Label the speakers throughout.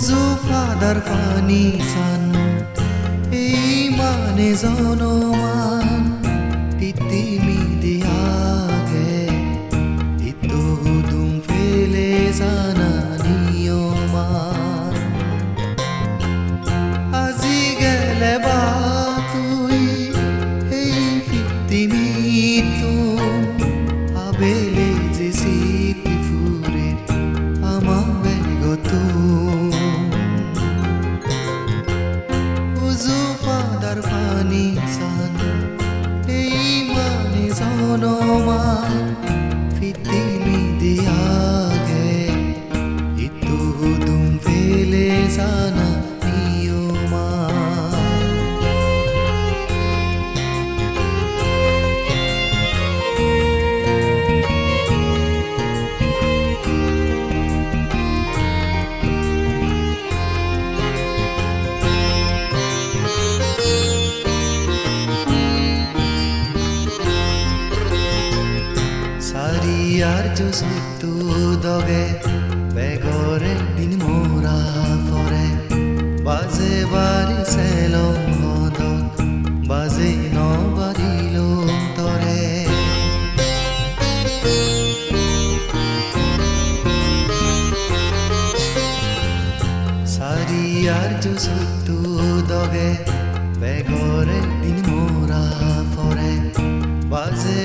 Speaker 1: জুফাদার পানি সান এই মানে জনমান পৃথিবী মানে সারিয়ার জুসুতু দগে বেগরে দিন মোরা ফরে। বাজে বাড়ি সেলম হদক বাজে ন বাড়িল তরে সারিয়ার জুসুতু দগে বেগরে দিন মোরা ফরে। বাজে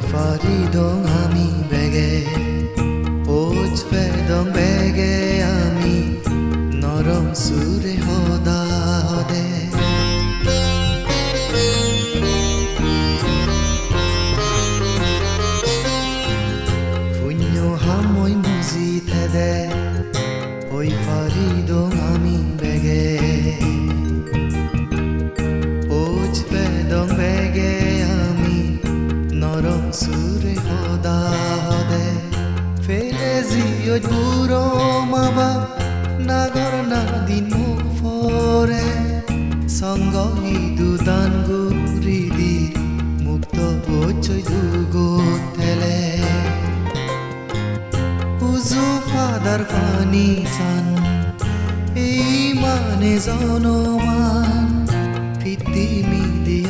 Speaker 1: Faridong সুরে হদা হদে ফেলে জিও দূর মাবা নাগর না দিন ফরে। সঙ্গ দুদান গুরি দি মুক্ত হচ্ছে দুগো তেলে। উজু ফাদার পানি সান, এই মানে জনমান পৃথিবী দিয়াগে